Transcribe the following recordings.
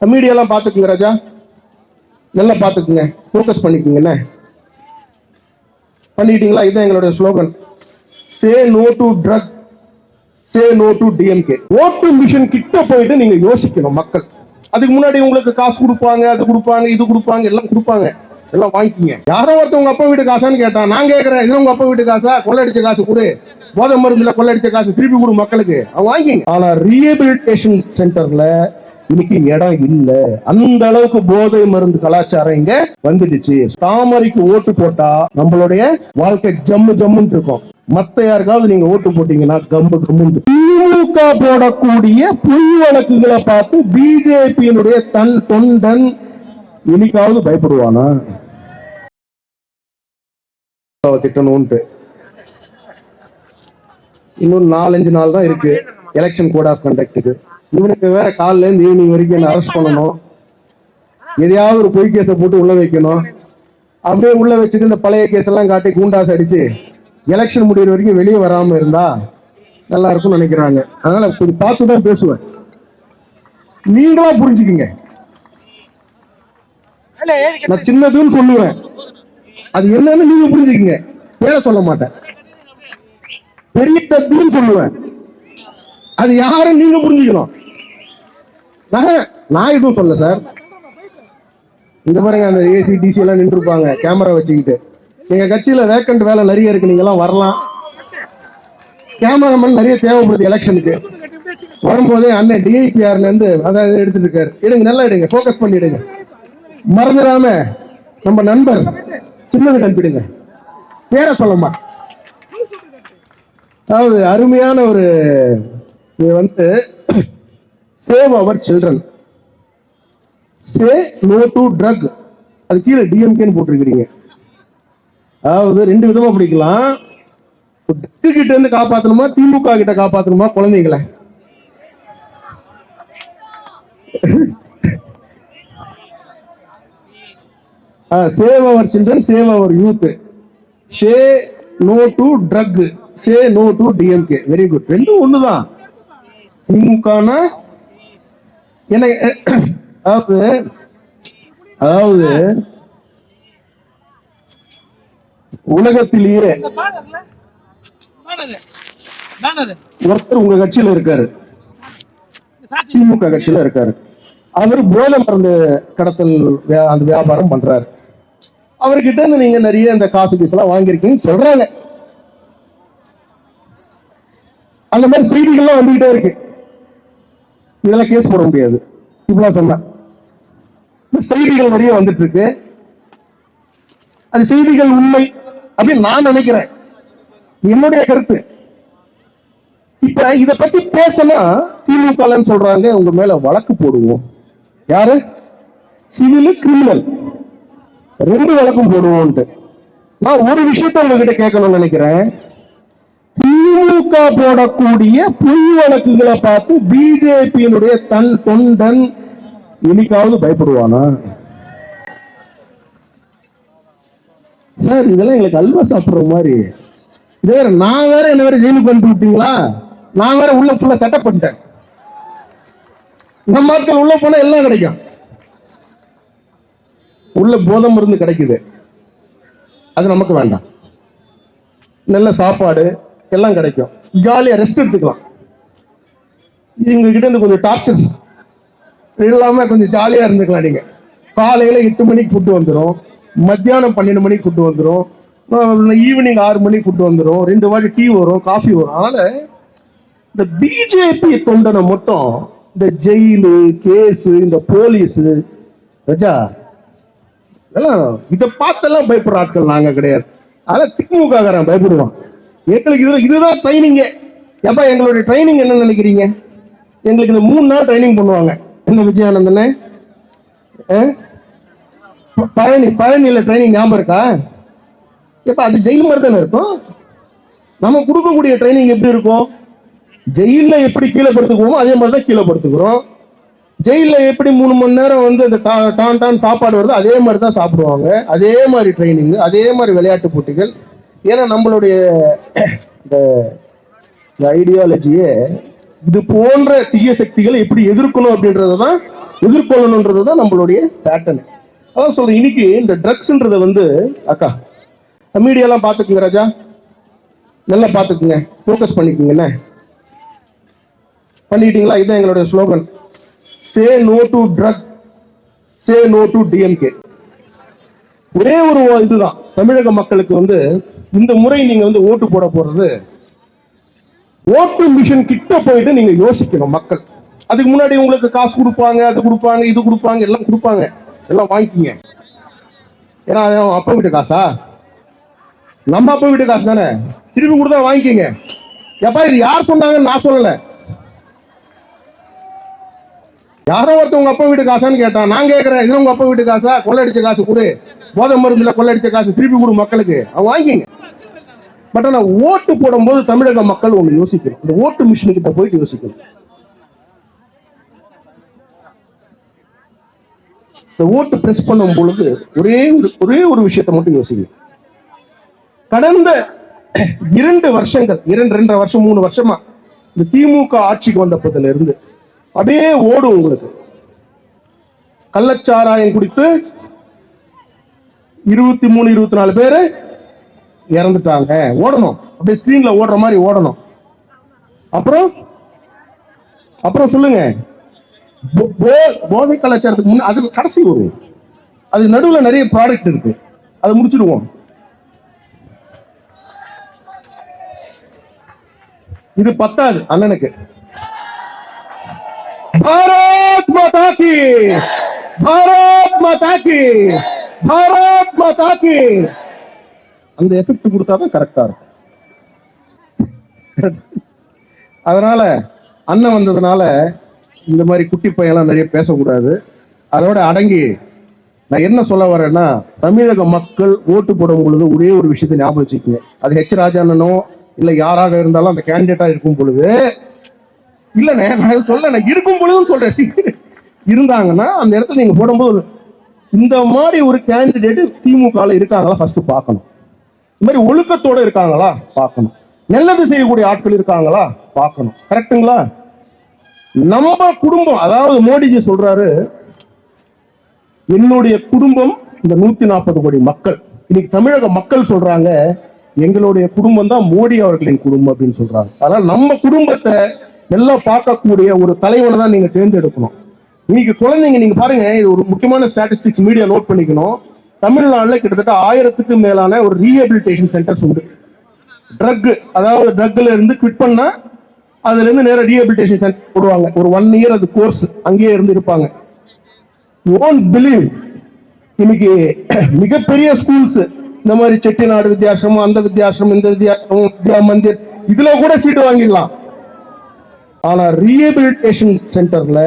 மீடியாலாம் பார்த்துக்குங்க ராஜா. நல்லா பார்த்துக்குங்க. ஃபோக்கஸ் பண்ணிக்கோங்கண்ணே. பண்ணிட்டீங்களா? இதுதான் எங்களுடைய slogan say no to drug say no to DMK ஓட்டு மிஷின் கிட்ட போயிட்டு நீங்க யோசிக்கணும் மக்கள். அதுக்கு முன்னாடி உங்களுக்கு காசு கொடுப்பாங்க அது கொடுப்பாங்க இது கொடுப்பாங்க எல்லாம் கொடுப்பாங்க. எல்லாம் வாங்கிக்கிங்க. யாரோ ஒருத்தர் உங்க அப்பா வீட்டு காசான்னு கேட்டான். நான் கேட்கறேன் இது உங்க அப்பா வீட்டு காசா? கொள்ளடிச்ச காசு கொடு. போதை மருந்துல கொள்ளடிச்ச காசு. திருப்பி கொடு மக்களுக்கு. அவன் வாங்கிங்க ஆனா ரீஹபிலிட்டேஷன் சென்டர்ல இன்னைக்கு இடம் இல்ல. அந்த அளவுக்கு போதை மருந்து கலாச்சாரம் இங்க வந்துடுச்சு. தாமரைக்கு ஓட்டு போட்டா நம்மளுடைய வாழ்க்கை ஜம்மு ஜம்முன்னு இருக்கும். மத்த யாருக்காவது நீங்க ஓட்டு போட்டீங்கன்னா கம்பு கம்முன்னு. திமுக போடக்கூடிய பொய் வழக்குகளை பார்த்து பிஜேபியினுடைய தன் தொண்டன் இன்னைக்காவது பயப்படுவானா? திட்டணும்ட்டு இன்னும் நாலஞ்சு நாள் தான் இருக்கு. எலெக்ஷன் கோட் ஆஃப் கண்டக்டுக்கு இவனுக்கு வேற காலைல இருந்து ஈவினிங் வரைக்கும் என்ன அரெஸ்ட் பண்ணணும்? எதையாவது ஒரு பொய் கேஸை போட்டு உள்ள வைக்கணும். அப்படியே உள்ள வச்சுட்டு இந்த பழைய கேஸ் எல்லாம் காட்டி கூண்டாஸ் அடிச்சு எலெக்ஷன் முடியிற வரைக்கும் வெளியே வராம இருந்தா நல்லா இருக்கும்னு நினைக்கிறாங்க. அதனால கொஞ்சம் பார்த்து தான் பேசுவேன். நீங்களா புரிஞ்சுக்குங்க. நான் சின்னதுன்னு சொல்லுவேன். அது என்னன்னு நீங்க புரிஞ்சுக்குங்க. பேர சொல்ல மாட்டேன். பெரிய தத்துன்னு சொல்லுவேன். அது யாரும் நீங்க புரிஞ்சுக்கணும். நான் நான் எதுவும் சொல்ல சார். இந்த பாருங்க அந்த ஏசி டிசி எல்லாம் நின்று இருப்பாங்க கேமரா வச்சுக்கிட்டு. எங்க கட்சியில வேக்கண்ட் வேலை நிறைய இருக்கு நீங்க எல்லாம் வரலாம். கேமராமேன் நிறைய தேவைப்படுது எலெக்ஷனுக்கு வரும்போதே அண்ணன் டிஐபிஆர்ல இருந்து அதாவது எடுத்துட்டு இருக்காரு. எடுங்க நல்லா எடுங்க ஃபோக்கஸ் பண்ணிடுங்க மறந்துடாம நம்ம நண்பர் சின்னது கண்டிடுங்க பேர சொல்லமா அதாவது அருமையான ஒரு இது வந்து save our children say no to drug அது கீழே டிஎம்கேன்னு போட்டிருக்கிறீங்க. அதாவது ரெண்டு விதமா பிடிக்கலாம். ட்ரக்கு கிட்ட இருந்து காப்பாற்றணுமா திமுக கிட்ட காப்பாற்றணுமா குழந்தைங்களை save our children save our youth say no to drug say no to DMK very good ரெண்டும் ஒண்ணுதான். திமுகனா என்ன அதாவது அதாவது உலகத்திலேயே ஒருத்தர் உங்க கட்சியில இருக்காரு. திமுக கட்சியில இருக்காரு. அவர் போதை மருந்து கடத்தல் அந்த வியாபாரம் பண்றாரு. அவர்கிட்ட இருந்து நீங்க நிறைய இந்த காசு பீஸ் எல்லாம் வாங்கியிருக்கீங்கன்னு சொல்றாங்க. அந்த மாதிரி செய்திகள்லாம் வந்துகிட்டே இருக்கு. இதெல்லாம் கேஸ் போட முடியாது. இப்படிலாம் சொன்னா. செய்திகள் நிறைய வந்துட்டு இருக்கு அது செய்திகள் உண்மை அப்படின்னு நான் நினைக்கிறேன். என்னுடைய கருத்து. இப்ப இத பத்தி பேசினா திமுக சொல்றாங்க உங்க மேல வழக்கு போடுவோம். யாரு? சிவில் கிரிமினல் ரெண்டு வழக்கும் போடுவோம்ட்டு நான் ஒரு விஷயத்த உங்ககிட்ட கேட்கணும்னு நினைக்கிறேன். திமுக போடக்கூடிய பொய் வழக்குகளை பார்த்து பிஜேபியினுடைய தன் தொண்டன். இன்னைக்காவது பயப்படுவானா? சார் இதெல்லாம் எங்களுக்கு அல்வா சாப்பிடுற மாதிரி. இது வேற நான் வேற என்ன வேற ஜெயிலுக்கு பண்ணி விட்டீங்களா? நான் வேற உள்ள ஃபுல்லா செட்டப் பண்ணிட்டேன். நம்ம ஆட்கள் உள்ள போனா எல்லாம் கிடைக்கும். உள்ள போதை மருந்து கிடைக்குது. அது நமக்கு வேண்டாம். நல்ல சாப்பாடு எல்லாம் கிடைக்கும். ஜாலியா ரெஸ்ட் எடுத்துக்கலாம். இவங்க கிட்ட இருந்து கொஞ்சம் டார்ச்சர் இல்லாம கொஞ்சம் ஜாலியா இருந்துக்கலாம் நீங்க. காலையில எட்டு மணிக்கு ஃபுட்டு வந்துடும் மத்தியானம் பன்னெண்டு மணிக்கு ஃபுட்டு வந்துடும் ஈவினிங் ஆறு மணிக்கு ஃபுட்டு வந்துடும் ரெண்டு வாட்டி டீ வரும் காஃபி வரும். அதனால் இந்த பிஜேபி தொண்டனை மட்டும் இந்த ஜெயிலு கேஸ் இந்த போலீஸ் ரஜா இதெல்லாம் இதை பார்த்தெல்லாம் பயப்படுற ஆட்கள் நாங்க கிடையாது. அதெல்லாம் திமுக காரன் பயப்படுவான். எங்களுக்கு இதுல இதுதான் ட்ரைனிங்க எப்பா எங்களுடைய ட்ரைனிங் என்ன நினைக்கிறீங்க? எங்களுக்கு இந்த மூணு நாள் ட்ரைனிங் பண்ணுவாங்க. என்ன விஜயானந்தனே? ஆ? பழனி பழனியில் ட்ரைனிங் ஞாபகம் இருக்கா? எப்ப அது ஜெயில் மாதிரி தானே இருக்கும்? நம்ம கொடுக்கக்கூடிய ட்ரைனிங் எப்படி இருக்கும்? ஜெயிலில் எப்படி கீழே படுத்துக்குவோமோ அதே மாதிரி தான் கீழே படுத்துக்கிறோம். ஜெயிலில் எப்படி மூணு மணி நேரம் வந்து அந்த டா- டான் டான் சாப்பாடு வருதோ அதே மாதிரி தான் சாப்பிடுவாங்க. அதே மாதிரி ட்ரைனிங் அதே மாதிரி விளையாட்டு போட்டிகள். ஏன்னா நம்மளுடைய இந்த ஐடியாலஜியே இது போன்ற தீய சக்திகளை எப்படி எதிர்க்கணும் அப்படின்றத தான் எதிர்கொள்ளணுன்றது தான் நம்மளுடைய பேட்டர்ன் அதான் சொல்றேன் இன்னைக்கு இந்த ட்ரக்ஸ்ன்றதை வந்து அக்கா மீடியாலாம் பார்த்துக்குங்க ராஜா. நல்லா பார்த்துக்குங்க. ஃபோக்கஸ் பண்ணிக்கோங்க என்ன? பண்ணிக்கிட்டீங்களா இதுதான் எங்களுடைய slogan say no to drug say no to DMK ஒரே ஒரு இதுதான். தமிழக மக்களுக்கு வந்து இந்த முறை நீங்க வந்து ஓட்டு போட போறது ஓட்டு மிஷின் கிட்ட போயிட்டு நீங்க யோசிக்கணும் மக்கள். அதுக்கு முன்னாடி உங்களுக்கு காசு கொடுப்பாங்க அது கொடுப்பாங்க இது கொடுப்பாங்க எல்லாம் கொடுப்பாங்க. எல்லாம் வாங்கிக்கிங்க. ஏன்னா அப்பா வீட்டு காசா? நம்ம அப்பா வீட்டு காசு தானே? திருப்பி கொடுத்தா வாங்கிக்கிங்க. எப்பா இது யார் சொன்னாங்கன்னு நான் சொல்லல. யாரோ ஒருத்தர் உங்க அப்பா வீட்டு காசான்னு கேட்டான். நான் கேட்கறேன் இது உங்க அப்பா வீட்டு காசா? கொள்ளடிச்ச காசு கொடு. போதை மருந்துல கொள்ளடிச்ச காசு திருப்பி கொடு மக்களுக்கு. அவன் வாங்கிங்க பட் ஆனால் ஓட்டு போடும்போது தமிழக மக்கள் ஒன்று யோசிக்கணும். இந்த ஓட்டு மிஷின் கிட்ட போயிட்டு யோசிக்கணும். இந்த ஓட்டு பிரஸ் பண்ணும் பொழுது ஒரே ஒரு ஒரே ஒரு விஷயத்தை மட்டும் யோசிக்கணும் கடந்த இரண்டு வருஷங்கள் இரண்டு ரெண்டரை வருஷம் மூணு வருஷமா இந்த திமுக ஆட்சிக்கு வந்தப்பதுல இருந்து அப்படியே ஓடும் உங்களுக்கு. கள்ளச்சாராயம் குடித்து இருபத்தி மூணு இருபத்தி நாலு பேரு இறந்துட்டாங்க. ஓடணும். அப்படியே ஸ்கிரீன்ல ஓடுற மாதிரி ஓடணும். அப்புறம்? அப்புறம் சொல்லுங்க. போதை கலாச்சாரத்துக்கு முன்ன அது கடைசி ஒரு. அது நடுவில் நிறைய ப்ராடக்ட் இருக்கு. அதை முடிச்சிடுவோம். இது பத்தாது அண்ணனுக்கு. பாரத் மாதா கி பாரத் மாதா கி பாரத் மாதா கி. அந்த எஃபெக்ட் கொடுத்தா தான் கரெக்டாக இருக்கும். அதனால அண்ணன் வந்ததுனால இந்த மாதிரி குட்டி பையன்லாம் நிறைய பேசக்கூடாது. அதோட அடங்கி நான் என்ன சொல்ல வரேன்னா தமிழக மக்கள் ஓட்டு போடும் பொழுது ஒரே ஒரு விஷயத்தை ஞாபகம் வச்சுக்கோங்க. அது ஹெச் ராஜானனோ அண்ணனோ யாராக இருந்தாலும் அந்த கேண்டிடேட்டாக இருக்கும் பொழுது இல்லைண்ணே நான் சொல்ல இருக்கும் பொழுதும் சொல்கிறேன் சி, இருந்தாங்கன்னா அந்த இடத்துல நீங்கள் போடும்போது இந்த மாதிரி ஒரு கேண்டிடேட் திமுகவில் இருக்காங்களா ஃபர்ஸ்ட் பார்க்கணும். இந்த மாதிரி ஒழுக்கத்தோட இருக்காங்களா? பார்க்கணும். நல்லது செய்யக்கூடிய ஆட்கள் இருக்காங்களா? பார்க்கணும். கரெக்ட்டுங்களா? நம்ம குடும்பம் அதாவது மோடிஜி சொல்றாரு என்னுடைய குடும்பம் இந்த நூத்தி நாற்பது கோடி மக்கள். இன்னைக்கு தமிழக மக்கள் சொல்றாங்க எங்களுடைய குடும்பம் தான் மோடி அவர்களின் குடும்பம் அப்படின்னு சொல்றாங்க. அதனால நம்ம குடும்பத்தை நல்லா பார்க்கக்கூடிய ஒரு தலைவனை தான் நீங்க தேர்ந்தெடுக்கணும். இன்னைக்கு குழந்தைங்க நீங்க பாருங்க இது ஒரு முக்கியமான ஸ்டாட்டிஸ்டிக்ஸ் மீடியா நோட் பண்ணிக்கணும். தமிழ்நாட்டில் கிட்டத்தட்ட ஆயிரத்துக்கு மேலான ஒரு ரீஹபிலிட்டேஷன் சென்டர்ஸ் உண்டு. ட்ரக் அதாவது ட்ரக்ல இருந்து குவிட் பண்ணா அதுல இருந்து நேரா ரீஹபிலிட்டேஷன் சென்டர் போடுவாங்க. ஒரு ஒன் இயர் அது கோர்ஸ் அங்கேயே இருந்து இருப்பாங்க. ஓன் பிலீவ் இன்னைக்கு மிகப்பெரிய ஸ்கூல்ஸ் இந்த மாதிரி செட்டிநாடு வித்தியாசிரமம் அந்த வித்யாசிரமம் இந்த வித்தியாசம் வித்யா மந்திர் இதுல கூட சீட்டு வாங்கிடலாம். ஆனா ரீஹபிலிட்டேஷன் சென்டர்ல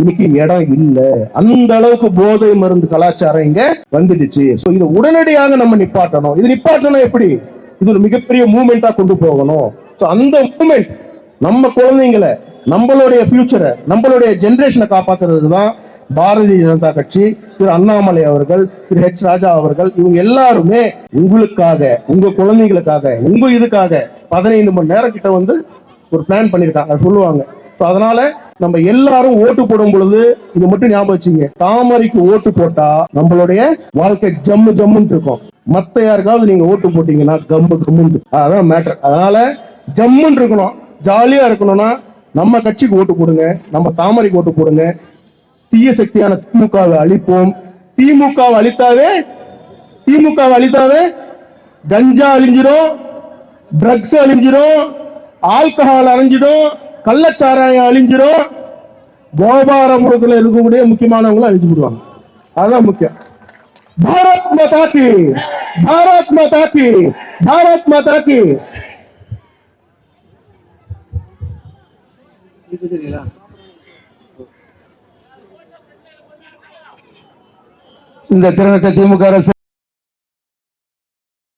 இன்னைக்கு இடம் இல்ல. அந்த அளவுக்கு போதை மருந்து கலாச்சாரம் இங்க வந்துடுச்சு. சோ இதை உடனடியாக நம்ம நிப்பாட்டணும். இது நிப்பாட்டணும் எப்படி? இது ஒரு மிகப்பெரிய மூமெண்டா கொண்டு போகணும். சோ அந்த மூமெண்ட் நம்ம குழந்தைங்களை நம்மளுடைய ஃபியூச்சரை நம்மளுடைய ஜென்ரேஷனை காப்பாத்துறது தான் பாரதிய ஜனதா கட்சி திரு அண்ணாமலை அவர்கள் திரு ஹெச் ராஜா அவர்கள் இவங்க எல்லாருமே உங்களுக்காக உங்க குழந்தைங்களுக்காக உங்க இதுக்காக பதினைந்து மணி நேரம் கிட்ட வந்து ஒரு பிளான் பண்ணியிருக்காங்க சொல்லுவாங்க. ஸோ அதனால நம்ம எல்லாரும் ஓட்டு போடும் பொழுது இது மட்டும் ஞாபகம் வச்சுங்க. தாமரைக்கு ஓட்டு போட்டா நம்மளுடைய வாழ்க்கை ஜம்மு ஜம்முன்னு இருக்கும். மத்த யாருக்காவது நீங்க ஓட்டு போட்டீங்கன்னா கம்மு கம்முன்னு. அதான் மேட்டர் அதனால ஜம்முன்னு இருக்கணும். ஜாலியா இருக்கணும்னா நம்ம கட்சிக்கு ஓட்டு போடுங்க. நம்ம தாமரைக்கு ஓட்டு போடுங்க. தீய சக்தியான திமுகவை அழிப்போம். திமுகவை அழித்தாவே திமுகவை அழித்தாவே கஞ்சா அழிஞ்சிடும் ட்ரக்ஸ் அழிஞ்சிடும் ஆல்கஹால் அழிஞ்சிடும் கள்ளச்சாராயம் அழிஞ்சிரும். கோபாரபுரத்துல இருக்கக்கூடிய முக்கியமானவங்களும் அழிஞ்சு விடுவாங்க. அதுதான் முக்கியம். பாரத் மாதா கி பாரத் மாதா கி பாரத் மாதா கி. இந்த திருநட்ட திமுக அரசு